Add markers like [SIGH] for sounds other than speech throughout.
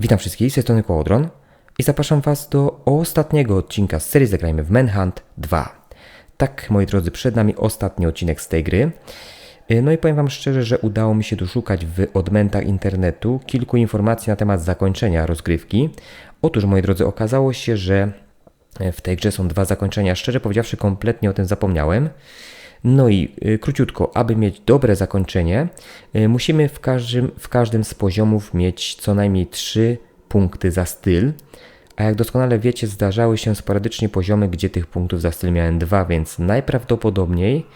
Witam wszystkich, z tej strony Kołodron i zapraszam Was do ostatniego odcinka z serii Zagrajmy w Manhunt 2. Tak, moi drodzy, przed nami ostatni odcinek z tej gry. Y, No i powiem Wam szczerze, że udało mi się doszukać w odmętach internetu kilku informacji na temat zakończenia rozgrywki. Otóż, moi drodzy, okazało się, że e, w tej grze są dwa zakończenia. Szczerze powiedziawszy, kompletnie o tym zapomniałem. No i y, króciutko, aby mieć dobre zakończenie, y, musimy w każdym, w każdym z poziomów mieć co najmniej 3 punkty za styl. A jak doskonale wiecie, zdarzały się sporadycznie poziomy, gdzie tych punktów za styl miałem dwa, więc najprawdopodobniej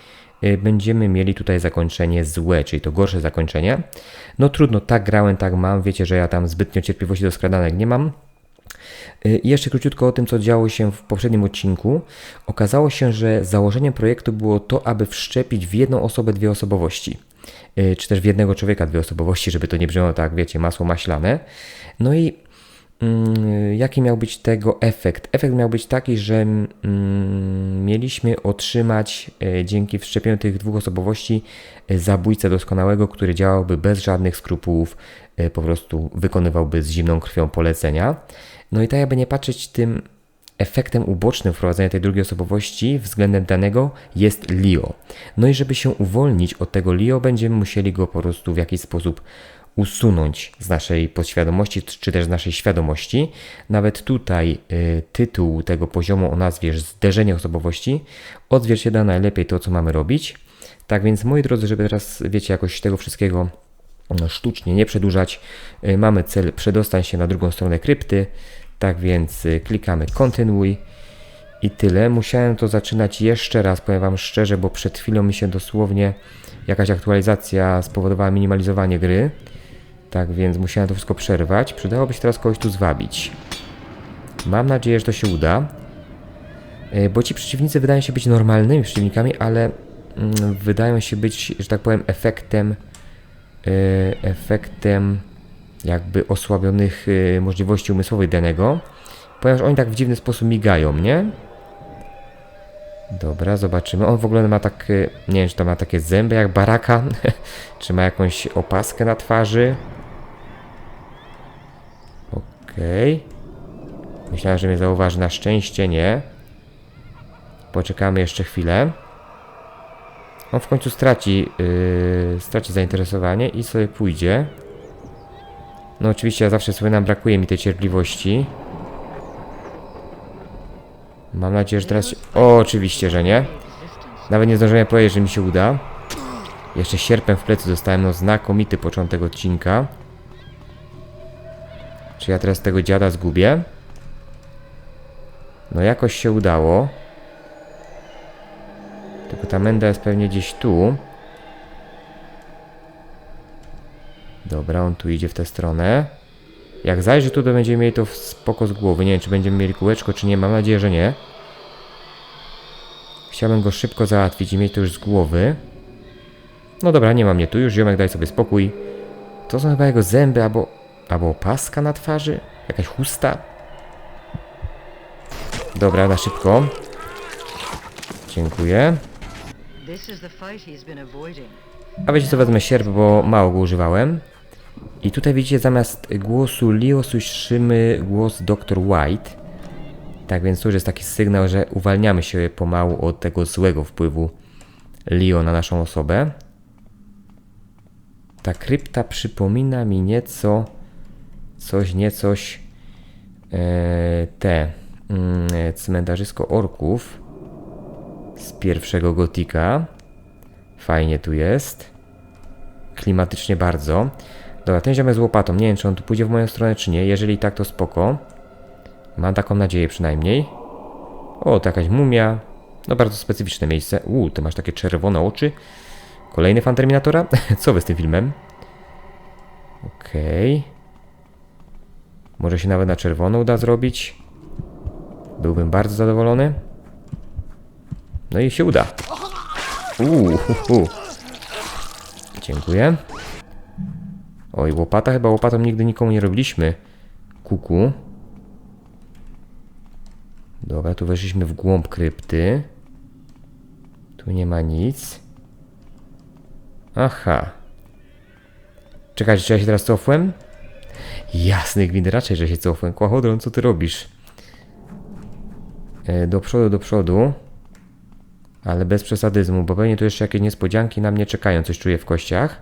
y, będziemy mieli tutaj zakończenie złe, czyli to gorsze zakończenie. No trudno, tak grałem, tak mam. Wiecie, że ja tam zbytnio cierpliwości do skradanek nie mam. Y, I jeszcze króciutko o tym, co działo się w poprzednim odcinku. Okazało się, że założeniem projektu było to, aby wszczepić w jedną osobę dwie osobowości. Y, Czy też w jednego człowieka dwie osobowości, żeby to nie brzmiało tak, wiecie, masło maślane. No i mm, jaki miał być tego efekt? Efekt miał być taki, że mm, mieliśmy otrzymać e, dzięki wszczepieniu tych dwóch osobowości zabójcę doskonałego, który działałby bez żadnych skrupułów, po prostu wykonywałby z zimną krwią polecenia. No i tak jakby nie patrzeć tym efektem ubocznym wprowadzenia tej drugiej osobowości względem danego jest Leo. No i żeby się uwolnić od tego Leo, będziemy musieli go po prostu w jakiś sposób usunąć z naszej podświadomości, czy też z naszej świadomości. Nawet tutaj y, tytuł tego poziomu o nazwie Zderzenie osobowości odzwierciedla najlepiej to, co mamy robić. Tak więc, moi drodzy, żeby teraz, wiecie, jakoś tego wszystkiego sztucznie nie przedłużać, y, mamy cel przedostać się na drugą stronę krypty. Tak więc y, klikamy kontynuuj i tyle. Musiałem to zaczynać jeszcze raz, powiem Wam szczerze, bo przed chwilą mi się dosłownie jakaś aktualizacja spowodowała minimalizowanie gry. Tak więc musiałem to wszystko przerwać. Przydałoby się teraz kogoś tu zwabić. Mam nadzieję, że to się uda. E, Bo ci przeciwnicy wydają się być normalnymi przeciwnikami, ale mm, wydają się być, że tak powiem, efektem efektem jakby osłabionych e, możliwości umysłowych danego, ponieważ oni tak w dziwny sposób migają, nie? Dobra, zobaczymy. On w ogóle ma tak, e, nie wiem, czy to ma takie zęby jak baraka, [LAUGHS] czy ma jakąś opaskę na twarzy. Okej. Myślałem, że mnie zauważy. Na szczęście nie. Poczekamy jeszcze chwilę. On w końcu straci, yy, straci zainteresowanie i sobie pójdzie. No oczywiście ja zawsze sobie nam brakuje mi tej cierpliwości. Mam nadzieję, że teraz. O, oczywiście, że nie. Nawet nie zdążyłem powiedzieć, że mi się uda. Jeszcze sierpem w plecy dostałem, no znakomity początek odcinka. Czy ja teraz tego dziada zgubię? No jakoś się udało. Ta menda jest pewnie gdzieś tu. Dobra, on tu idzie w tę stronę. Jak zajrzy tu, to będziemy mieli to spoko z głowy. Nie wiem, czy będziemy mieli kółeczko, czy nie. Mam nadzieję, że nie. Chciałbym go szybko załatwić i mieć to już z głowy. No dobra, nie mam mnie tu już. Ziomek, daj sobie spokój. To są chyba jego zęby, albo... Albo opaska na twarzy? Jakaś chusta? Dobra, na szybko. Dziękuję. A wiecie co, wezmę sierp, bo mało go używałem. I tutaj widzicie, zamiast głosu Leo słyszymy głos Dr. White. Tak więc to już jest taki sygnał, że uwalniamy się pomału od tego złego wpływu Leo na naszą osobę. Ta krypta przypomina mi nieco coś, niecoś e, te mm, cmentarzysko orków z pierwszego gotika. Fajnie tu jest. Klimatycznie bardzo. Dobra, ten ziomek z łopatą. Nie wiem, czy on tu pójdzie w moją stronę, czy nie. Jeżeli tak, to spoko. Mam taką nadzieję przynajmniej. O, to jakaś mumia. No, bardzo specyficzne miejsce. Uuu, ty masz takie czerwone oczy. Kolejny fan Terminatora? [LAUGHS] Co wy z tym filmem? Okej. Może się nawet na czerwono uda zrobić. Byłbym bardzo zadowolony. No i się uda. Uuu. Dziękuję. Oj, łopata chyba łopatą nigdy nikomu nie robiliśmy. Kuku. Dobra, tu weszliśmy w głąb krypty. Tu nie ma nic. Aha. Czekajcie, czy ja się teraz cofłem? Jasny gwint, raczej, że się cofłem. Kłachodron, co ty robisz? E, do przodu, do przodu. Ale bez przesadyzmu, bo pewnie tu jeszcze jakieś niespodzianki na mnie czekają. Coś czuję w kościach.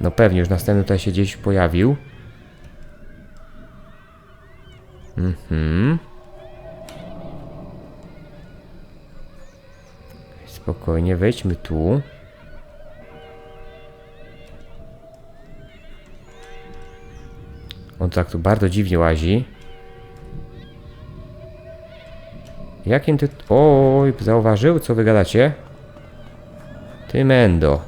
No pewnie, już następny tutaj się gdzieś pojawił. Mhm. Spokojnie, wejdźmy tu. On tak tu bardzo dziwnie łazi. Jakim ty... Oj, zauważył, co wy gadacie? Ty mendo.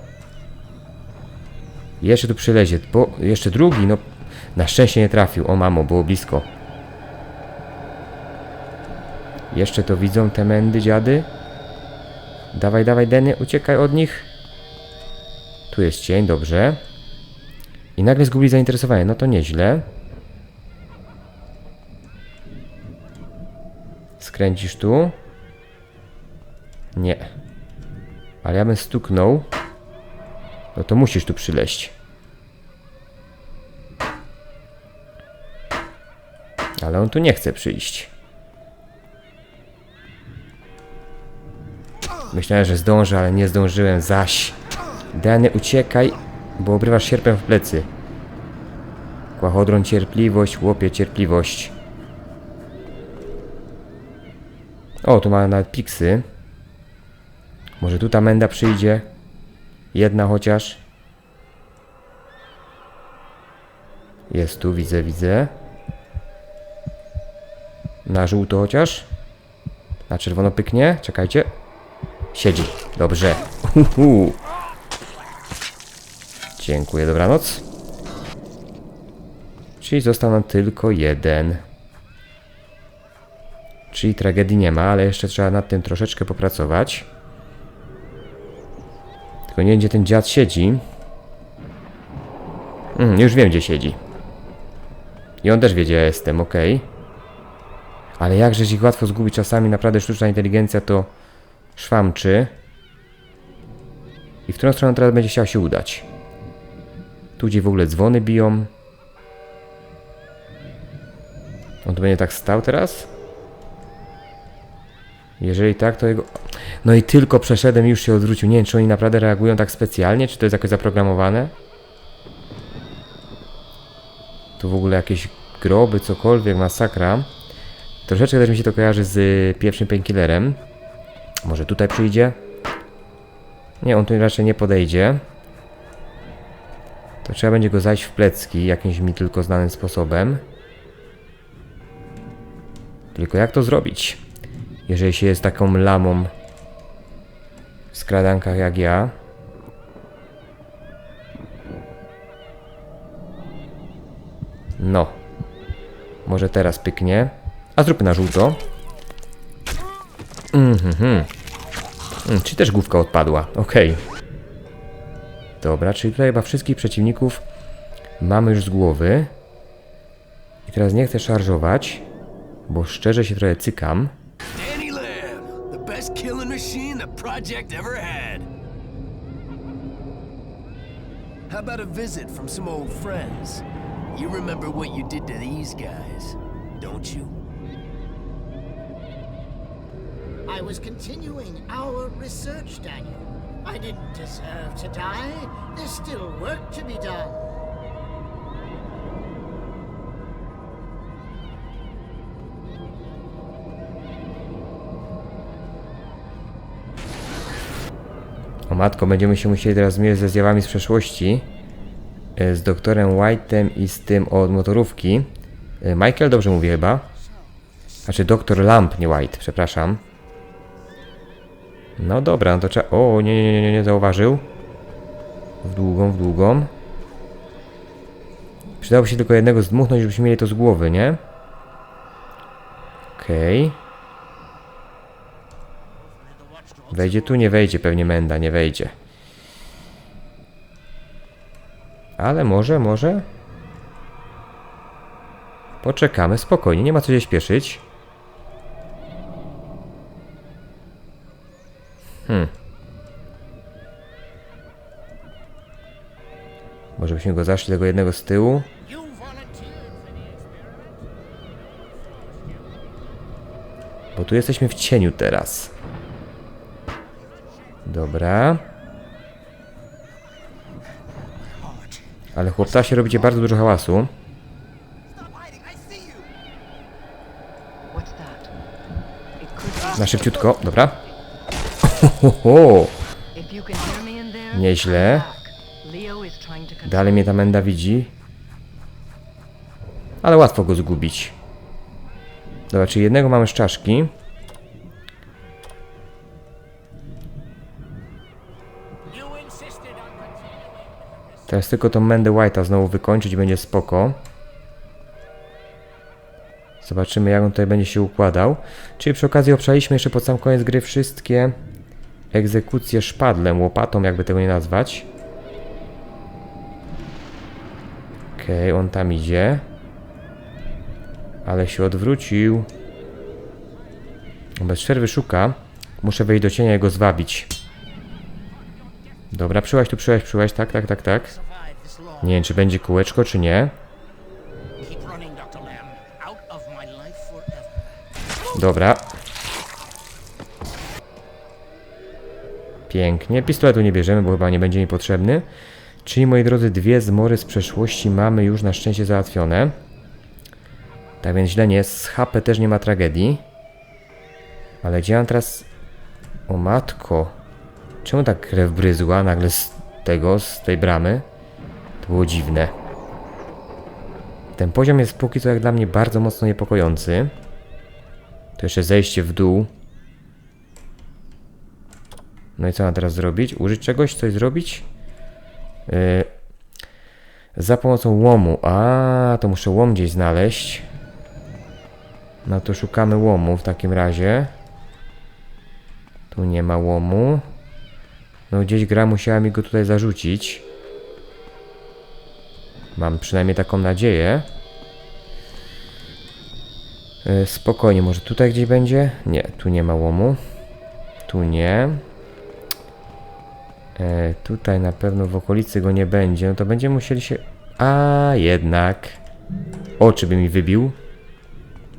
Jeszcze tu przylezie, bo jeszcze drugi, no na szczęście nie trafił. O mamo, było blisko. Jeszcze to widzą te mędy dziady. Dawaj, dawaj, Denny, uciekaj od nich. Tu jest cień, dobrze. I nagle zgubili zainteresowanie, no to nieźle. Skręcisz tu? Nie. Ale ja bym stuknął. No to musisz tu przyleść. Ale on tu nie chce przyjść. Myślałem, że zdążę, ale nie zdążyłem, zaś. Dany, uciekaj, bo obrywasz sierpem w plecy. Kłachodron, cierpliwość, łopie, cierpliwość. O, tu ma nawet piksy. Może tu ta menda przyjdzie? Jedna chociaż. Jest tu, widzę, widzę. Na żółto chociaż? Na czerwono pyknie? Czekajcie. Siedzi. Dobrze. Uhu. Dziękuję, dobranoc. Czyli został nam tylko jeden. Czyli tragedii nie ma, ale jeszcze trzeba nad tym troszeczkę popracować. Tylko nie wiem, gdzie ten dziad siedzi. Mm, już wiem, gdzie siedzi. I on też wie, gdzie ja jestem, ok. Ale jakżeś ich łatwo zgubić czasami, naprawdę sztuczna inteligencja to szwamczy. I w którą stronę teraz będzie chciała się udać? Tu, gdzie w ogóle dzwony biją. On tu będzie tak stał teraz? Jeżeli tak, to jego... No i tylko przeszedłem i już się odwrócił. Nie wiem, czy oni naprawdę reagują tak specjalnie, czy to jest jakoś zaprogramowane? Tu w ogóle jakieś groby, cokolwiek, masakra. Troszeczkę też mi się to kojarzy z y, pierwszym painkillerem. Może tutaj przyjdzie? Nie, on tu raczej nie podejdzie. To trzeba będzie go zajść w plecki jakimś mi tylko znanym sposobem. Tylko jak to zrobić? Jeżeli się jest taką lamą w skradankach jak ja. No. Może teraz pyknie. A zróbmy na żółto. Mhm. Mm, czy też główka odpadła? Okej. Dobra, czyli tutaj chyba wszystkich przeciwników mamy już z głowy. I teraz nie chcę szarżować, bo szczerze się trochę cykam. Machine the project ever had. How about a visit from some old friends? You remember what you did to these guys, don't you? I was continuing our research, Daniel. I didn't deserve to die. There's still work to be done. Matko, będziemy się musieli teraz zmierzyć ze zjawami z przeszłości. e, Z doktorem White'em i z tym od motorówki. E, Michael, dobrze mówię chyba? Znaczy doktor Lamp, nie White, przepraszam. No dobra, no to trzeba... O, nie, nie, nie, nie, nie zauważył. W długą, w długą. Przydałoby się tylko jednego zdmuchnąć, żebyśmy mieli to z głowy, nie? Okej. Wejdzie tu? Nie wejdzie, pewnie Menda, nie wejdzie. Ale może, może? Poczekamy, spokojnie, nie ma co się śpieszyć. Hmm. Może byśmy go zaszli tego jednego z tyłu. Bo tu jesteśmy w cieniu teraz. Dobra. Ale chłopca się robicie bardzo dużo hałasu. Na szybciutko, dobra. Nieźle. Dalej mnie ta menda widzi. Ale łatwo go zgubić. Dobra, czyli jednego mamy z czaszki. Teraz tylko tą Mendę White'a znowu wykończyć będzie spoko. Zobaczymy jak on tutaj będzie się układał. Czyli przy okazji obszaliśmy jeszcze pod sam koniec gry wszystkie egzekucje szpadlem, łopatą, jakby tego nie nazwać. Okej, on tam idzie. Ale się odwrócił. Bez przerwy szuka. Muszę wejść do cienia i go zwabić. Dobra, przyłaź tu, przyłaź, przyłaź. Tak, tak, tak, tak. Nie wiem, czy będzie kółeczko, czy nie. Dobra. Pięknie. Pistoletu nie bierzemy, bo chyba nie będzie mi potrzebny. Czyli, moi drodzy, dwie zmory z przeszłości mamy już na szczęście załatwione. Tak więc źle nie jest. HP też nie ma tragedii. Ale gdzie mam teraz... O matko. Czemu tak krew bryzła nagle z tego, z tej bramy? To było dziwne. Ten poziom jest póki co jak dla mnie bardzo mocno niepokojący. To jeszcze zejście w dół. No i co mam teraz zrobić? Użyć czegoś? Coś zrobić? Yy, za pomocą łomu. A, to muszę łom gdzieś znaleźć. No to szukamy łomu w takim razie. Tu nie ma łomu. No gdzieś gra musiała mi go tutaj zarzucić. Mam przynajmniej taką nadzieję. E, Spokojnie, może tutaj gdzieś będzie? Nie, tu nie ma łomu. Tu nie. E, tutaj na pewno w okolicy go nie będzie. No to będziemy musieli się... A jednak. Oczy by mi wybił.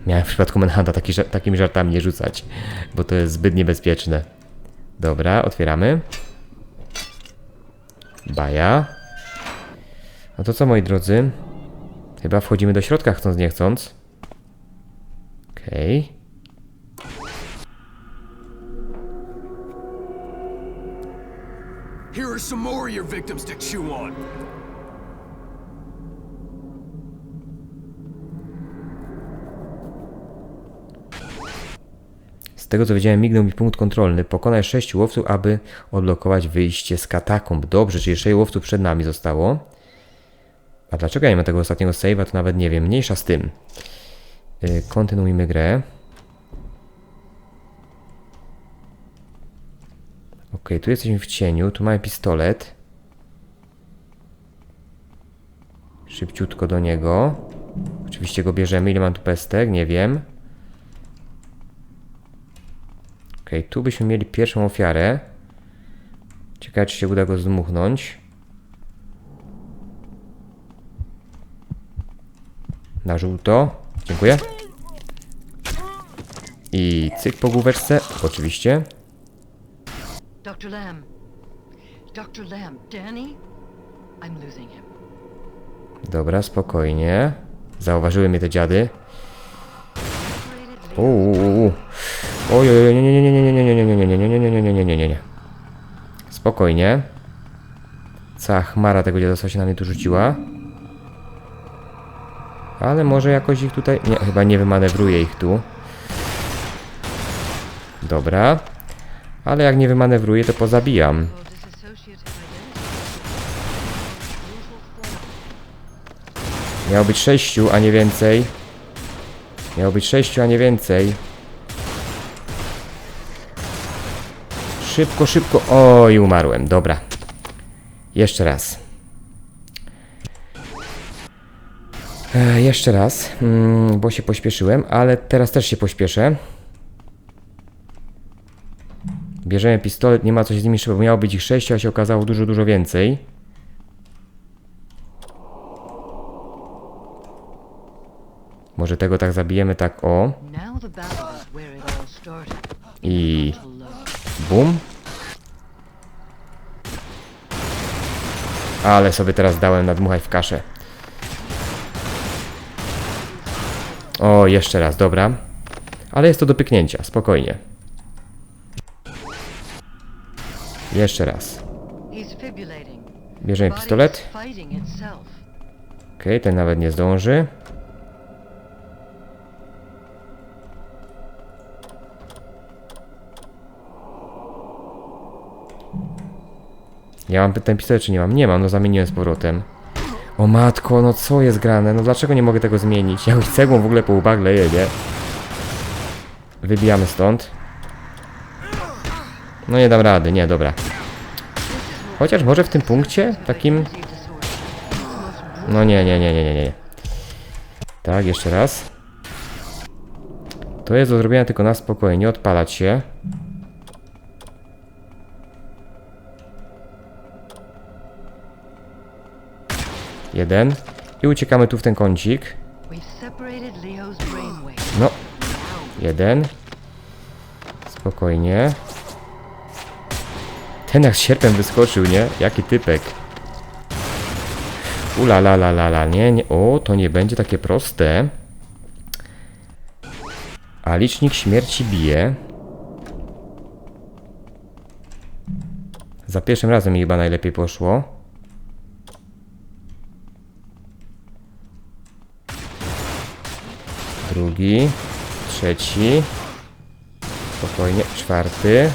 Miałem w przypadku Manhunta taki, takimi żartami nie rzucać, bo to jest zbyt niebezpieczne. Dobra, otwieramy. Baja. No to co moi drodzy? Chyba wchodzimy do środka chcąc nie chcąc. Okej. Here are some more of your victims to chew on. Tego co wiedziałem, mignął mi punkt kontrolny. Pokonaj 6 łowców, aby odblokować wyjście z katakomb. Dobrze, czyli 6 łowców przed nami zostało. A dlaczego ja nie mam tego ostatniego save'a, to nawet nie wiem. Mniejsza z tym. Yy, kontynuujmy grę. Ok, tu jesteśmy w cieniu, tu mamy pistolet. Szybciutko do niego. Oczywiście go bierzemy. Ile mam tu pestek? Nie wiem. Okej, tu byśmy mieli pierwszą ofiarę. Ciekawe, czy się uda go zdmuchnąć. Na żółto. Dziękuję. I cyk po główeczce. Oczywiście. Dr. Lamb. Dr. Lamb. Danny? I'm losing him. Dobra, spokojnie. Zauważyły mnie te dziady. Uuu. Oj, oj, nie, nie, nie, nie, nie, nie, nie, nie, nie, nie, nie, nie, nie, nie, nie, nie, nie, nie. Spokojnie. Cała chmara tego dziadostwa się na mnie tu rzuciła. Ale może jakoś ich tutaj... Nie, chyba nie wymanewruję ich tu. Dobra. Ale jak nie wymanewruję, to pozabijam. Miało być sześciu, a nie więcej. Miało być sześciu, a nie więcej. Szybko, szybko. Oj, umarłem. Dobra. Jeszcze raz. E, jeszcze raz, mm, bo się pośpieszyłem, ale teraz też się pośpieszę. Bierzemy pistolet, nie ma co się z nimi szybko. Miało być ich 6, a się okazało dużo, dużo więcej. Może tego tak zabijemy, tak o. I bum. Ale sobie teraz dałem nadmuchać w kaszę. O, jeszcze raz, dobra. Ale jest to do pyknięcia, spokojnie. Jeszcze raz. Bierzemy pistolet. Okej, ten nawet nie zdąży. Ja mam ten pistolet, czy nie mam? Nie mam, no zamieniłem z powrotem. O matko, no co jest grane? No dlaczego nie mogę tego zmienić? [LAUGHS] Ja już cegłą w ogóle po łbach leję, nie? Wybijamy stąd. No nie dam rady, nie, dobra. Chociaż może w tym punkcie, takim... No nie, nie, nie, nie, nie, nie. Tak, jeszcze raz. To jest do zrobienia tylko na spokojnie, nie odpalać się. Jeden. I uciekamy tu w ten kącik. No. Jeden. Spokojnie. Ten jak z sierpem wyskoczył, nie? Jaki typek. Ula la la la la, nie, nie. O, to nie będzie takie proste. A licznik śmierci bije. Za pierwszym razem mi chyba najlepiej poszło. Drugi. Trzeci. Spokojnie. Czwarty.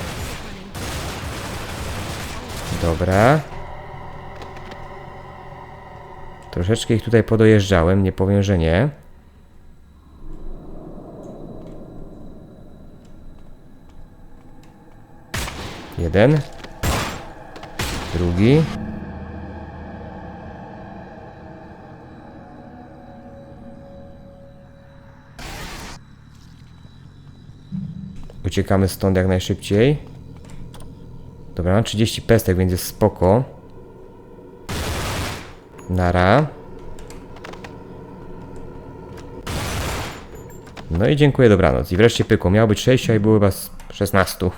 Dobra. Troszeczkę ich tutaj podojeżdżałem, nie powiem, że nie. Jeden. Drugi. Uciekamy stąd jak najszybciej. Dobra, mam 30 pestek, więc jest spoko. Nara. No i dziękuję, dobranoc. I wreszcie pykło. Miało być 6, a było chyba z 16. [LAUGHS]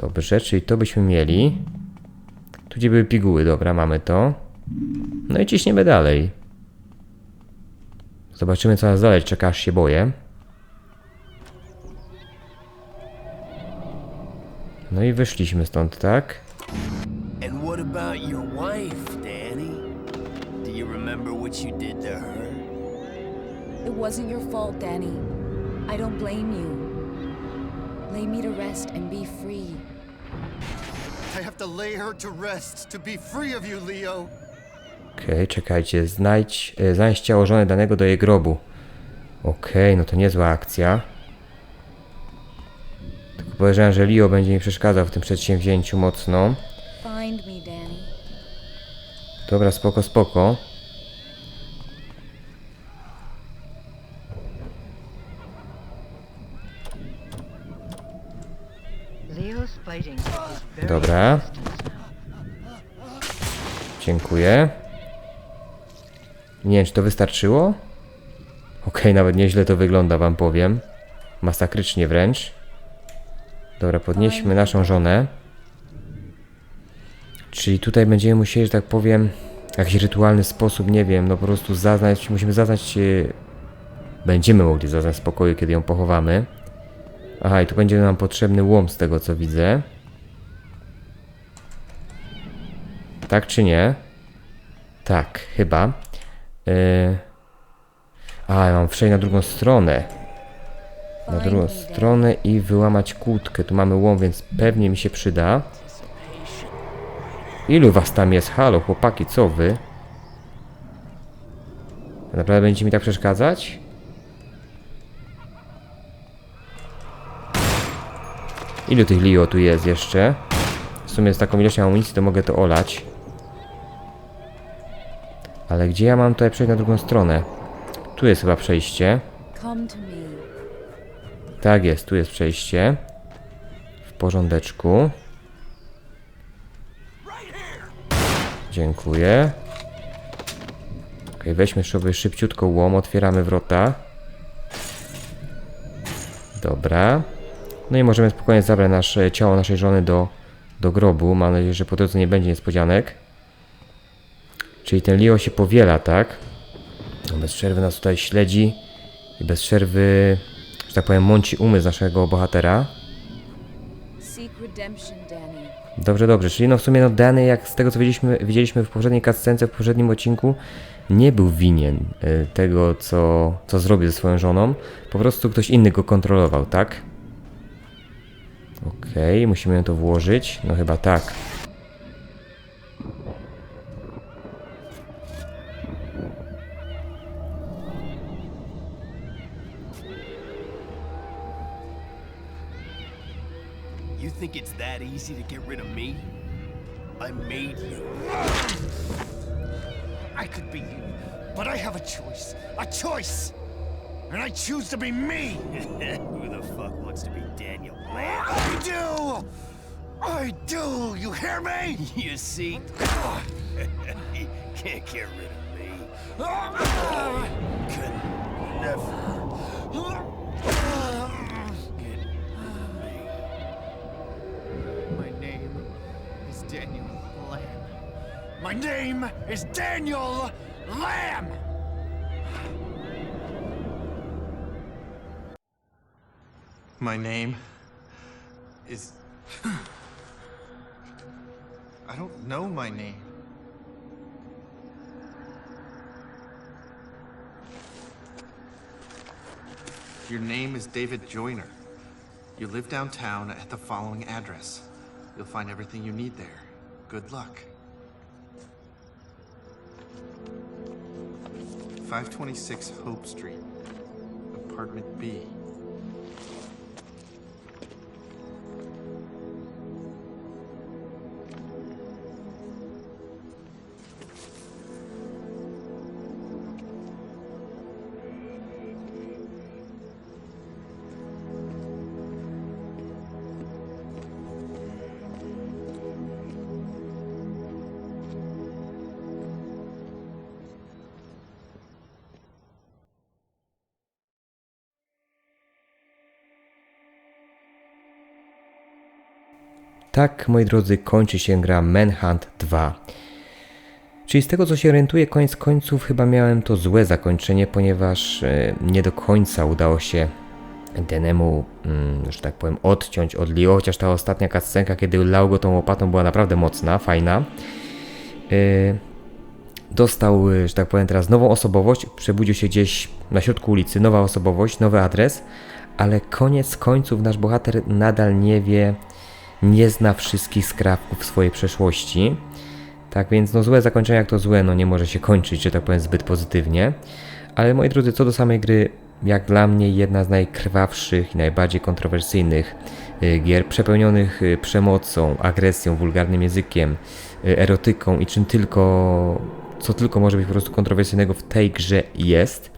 Dobrze, czyli to byśmy mieli. Tu gdzie były piguły, dobra, mamy to. No i ciśniemy dalej. Zobaczymy co nas dalej czeka, aż się boję. No i wyszliśmy stąd, tak? And what about your wife, Danny? Do you remember what you did to her? It wasn't your fault, Danny. I don't blame you. Lay me to rest and be free. I have to lay her to rest to be free of you, Leo. Okej, czekajcie, znajdź, e, znajdź ciało żony danego do jej grobu. Okej, no to niezła akcja. Podejrzewam, że Leo będzie mi przeszkadzał w tym przedsięwzięciu mocno. Dobra, spoko, spoko. Dobra. Dziękuję. Nie wiem, czy to wystarczyło? Okej, nawet nieźle to wygląda, wam powiem. Masakrycznie wręcz. Dobra, podnieśmy naszą żonę. Czyli tutaj będziemy musieli, że tak powiem, w jakiś rytualny sposób, nie wiem, no po prostu zaznać, musimy zaznać, będziemy mogli zaznać spokoju, kiedy ją pochowamy. Aha, i tu będzie nam potrzebny łom z tego, co widzę. Tak czy nie? Tak, chyba. Yy... A, ja mam przejść na drugą stronę. Na drugą stronę i wyłamać kłódkę. Tu mamy łom, więc pewnie mi się przyda. Ilu was tam jest? Halo, chłopaki, co wy? Naprawdę będziecie mi tak przeszkadzać? Ilu tych Lio tu jest jeszcze? W sumie z taką ilością amunicji to mogę to olać. Ale gdzie ja mam tutaj przejść na drugą stronę? Tu jest chyba przejście. Tak jest, tu jest przejście. W porządeczku. Dziękuję. Okej, weźmy sobie szybciutko łom, otwieramy wrota. Dobra. No i możemy spokojnie zabrać nasze ciało naszej żony do, do grobu. Mam nadzieję, że po drodze nie będzie niespodzianek. Czyli ten Leo się powiela, tak? On bez przerwy nas tutaj śledzi i bez przerwy, że tak powiem, mąci umysł naszego bohatera. Dobrze, dobrze. Czyli no w sumie no Danny, jak z tego co widzieliśmy, widzieliśmy w poprzedniej cutscence, w poprzednim odcinku, nie był winien y, tego, co, co zrobił ze swoją żoną. Po prostu ktoś inny go kontrolował, tak? Okej, musimy to włożyć. No chyba tak. You think it's that easy to get rid of me? I made you. I could be you, but I have a choice. A choice! And I choose to be me! [LAUGHS] Who the fuck wants to be Daniel Lamb? I do! I do! You hear me? [LAUGHS] You see? [LAUGHS] can't get rid of me. I Can never My name is Daniel Lamb! My name is. I don't know my name. Your name is David Joyner. You live downtown at the following address. You'll find everything you need there. Good luck. 526 Hope Street, Apartment B. Tak, moi drodzy, kończy się gra Manhunt 2. Czyli z tego co się orientuję, koniec końców chyba miałem to złe zakończenie, ponieważ e, nie do końca udało się Denemu, mm, że tak powiem, odciąć od Leo, chociaż ta ostatnia cutscenka, kiedy lał go tą łopatą, była naprawdę mocna, fajna. E, dostał, e, że tak powiem, teraz nową osobowość, przebudził się gdzieś na środku ulicy, nowa osobowość, nowy adres, ale koniec końców nasz bohater nadal nie wie, nie zna wszystkich skrawków swojej przeszłości. Tak więc, no złe zakończenie jak to złe, no nie może się kończyć, że tak powiem, zbyt pozytywnie. Ale moi drodzy, co do samej gry, jak dla mnie jedna z najkrwawszych i najbardziej kontrowersyjnych y, gier, przepełnionych y, przemocą, agresją, wulgarnym językiem, y, erotyką i czym tylko, co tylko może być po prostu kontrowersyjnego w tej grze jest.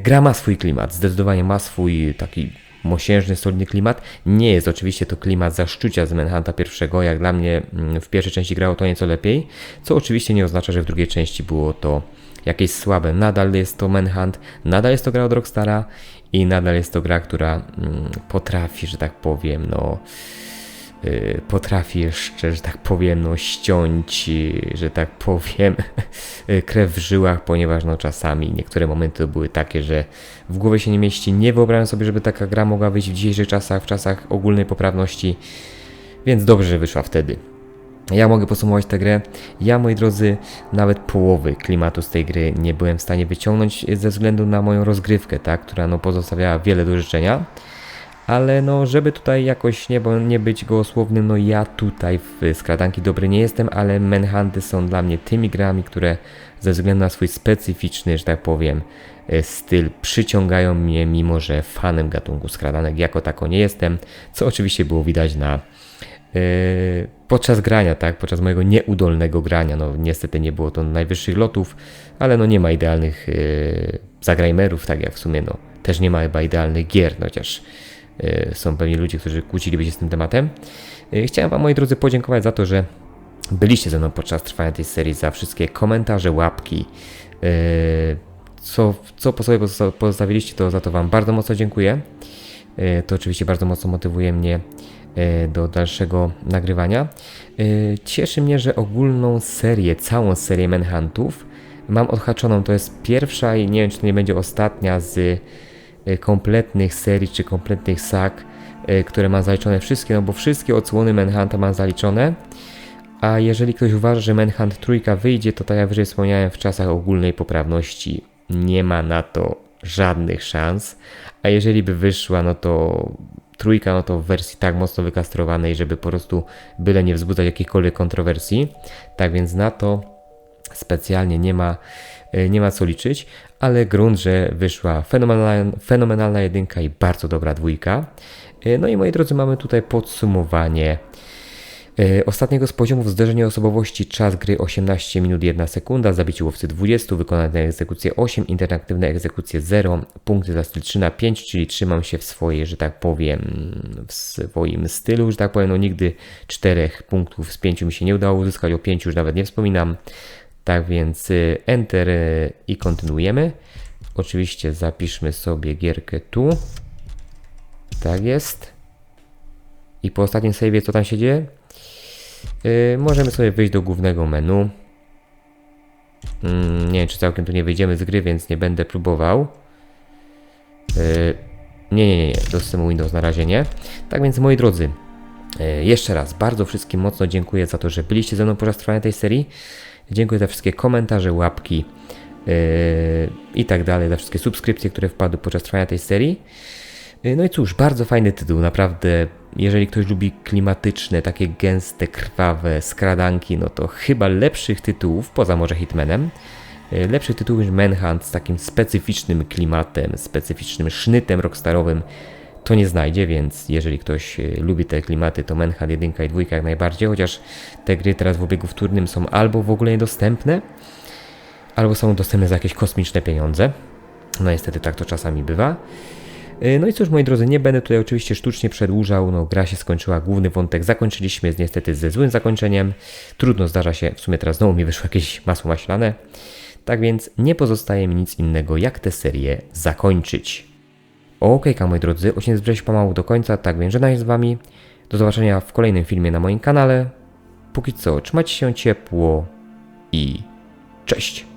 Gra ma swój klimat, zdecydowanie ma swój taki mosiężny, solidny klimat. Nie jest oczywiście to klimat zaszczucia z Manhunta pierwszego, jak dla mnie mm, w pierwszej części grało to nieco lepiej, co oczywiście nie oznacza, że w drugiej części było to jakieś słabe. Nadal jest to Manhunt, nadal jest to gra od Rockstara i nadal jest to gra, która mm, potrafi, że tak powiem, no potrafi jeszcze, że tak powiem, no ściąć, y, że tak powiem, [LAUGHS] y, krew w żyłach, ponieważ no czasami niektóre momenty były takie, że w głowie się nie mieści. Nie wyobrażam sobie, żeby taka gra mogła wyjść w dzisiejszych czasach, w czasach ogólnej poprawności, więc dobrze, że wyszła wtedy. Ja mogę podsumować tę grę. Ja, moi drodzy, nawet połowy klimatu z tej gry nie byłem w stanie wyciągnąć ze względu na moją rozgrywkę, tak, która no, pozostawiała wiele do życzenia. Ale no, żeby tutaj jakoś nie, bo nie być gołosłownym, no ja tutaj w skradanki dobry nie jestem, ale Manhunty są dla mnie tymi grami, które ze względu na swój specyficzny, że tak powiem, e, styl przyciągają mnie, mimo że fanem gatunku skradanek jako tako nie jestem, co oczywiście było widać na e, podczas grania, tak, podczas mojego nieudolnego grania, no niestety nie było to najwyższych lotów, ale no nie ma idealnych e, zagrajmerów, tak jak w sumie no też nie ma chyba idealnych gier, no chociaż są pewnie ludzie, którzy kłóciliby się z tym tematem. E, Chciałem Wam, moi drodzy, podziękować za to, że byliście ze mną podczas trwania tej serii, za wszystkie komentarze, łapki, yy, co, co po sobie pozosta- pozostawiliście, to za to Wam bardzo mocno dziękuję. To oczywiście bardzo mocno motywuje mnie do dalszego nagrywania. Cieszy mnie, że ogólną serię, całą serię Manhuntów mam odhaczoną. To jest pierwsza i nie wiem, czy to nie będzie ostatnia z kompletnych serii czy kompletnych sag, y, które mam zaliczone wszystkie, no bo wszystkie odsłony Manhunta mam zaliczone. A jeżeli ktoś uważa, że Manhunt trójka wyjdzie, to tak jak wyżej wspomniałem, w czasach ogólnej poprawności nie ma na to żadnych szans. A jeżeli by wyszła, no to trójka, no to w wersji tak mocno wykastrowanej, żeby po prostu byle nie wzbudzać jakichkolwiek kontrowersji. Tak więc na to specjalnie nie ma, e, nie ma co liczyć, ale grunt, że wyszła fenomenalna, fenomenalna jedynka i bardzo dobra dwójka. E, No i moi drodzy, mamy tutaj podsumowanie e, ostatniego z poziomów zderzenia osobowości. Czas gry 18 minut 1 sekunda, zabicie łowcy 20, wykonane egzekucje 8, interaktywne egzekucje 0, punkty za styl 3 na 5, czyli trzymam się w swojej, że tak powiem, w swoim stylu, że tak powiem, no nigdy 4 punktów z 5 mi się nie udało uzyskać, o 5 już nawet nie wspominam. Tak więc y, Enter y, i kontynuujemy. Oczywiście zapiszmy sobie gierkę tu. Tak jest. I po ostatnim save'ie co tam się dzieje? Yy, możemy sobie wyjść do głównego menu. Mm, nie wiem, czy całkiem tu nie wyjdziemy z gry, więc nie będę próbował. Yy, nie, nie, nie, nie, do systemu Windows na razie nie. Tak więc, moi drodzy, yy, jeszcze raz bardzo wszystkim mocno dziękuję za to, że byliście ze mną podczas trwania tej serii. Dziękuję za wszystkie komentarze, łapki yy, i tak dalej, za wszystkie subskrypcje, które wpadły podczas trwania tej serii. Yy, No i cóż, bardzo fajny tytuł, naprawdę. Jeżeli ktoś lubi klimatyczne, takie gęste, krwawe skradanki, no to chyba lepszych tytułów, poza może Hitmanem, yy, lepszych tytułów niż Manhunt z takim specyficznym klimatem, specyficznym sznytem rockstarowym, to nie znajdzie, więc jeżeli ktoś yy, lubi te klimaty, to Manhunt 1 i 2 jak najbardziej, chociaż te gry teraz w obiegu wtórnym są albo w ogóle niedostępne, albo są dostępne za jakieś kosmiczne pieniądze. No niestety tak to czasami bywa. Yy, No i cóż, moi drodzy, nie będę tutaj oczywiście sztucznie przedłużał. No, gra się skończyła, główny wątek zakończyliśmy z niestety ze złym zakończeniem. Trudno zdarza się, w sumie teraz znowu mi wyszło jakieś masło maślane. Tak więc nie pozostaje mi nic innego, jak tę serię zakończyć. Okejka, moi drodzy, odcinek zbliża się pomału do końca, tak więc żegnam się z wami. Do zobaczenia w kolejnym filmie na moim kanale. Póki co, trzymajcie się ciepło i cześć!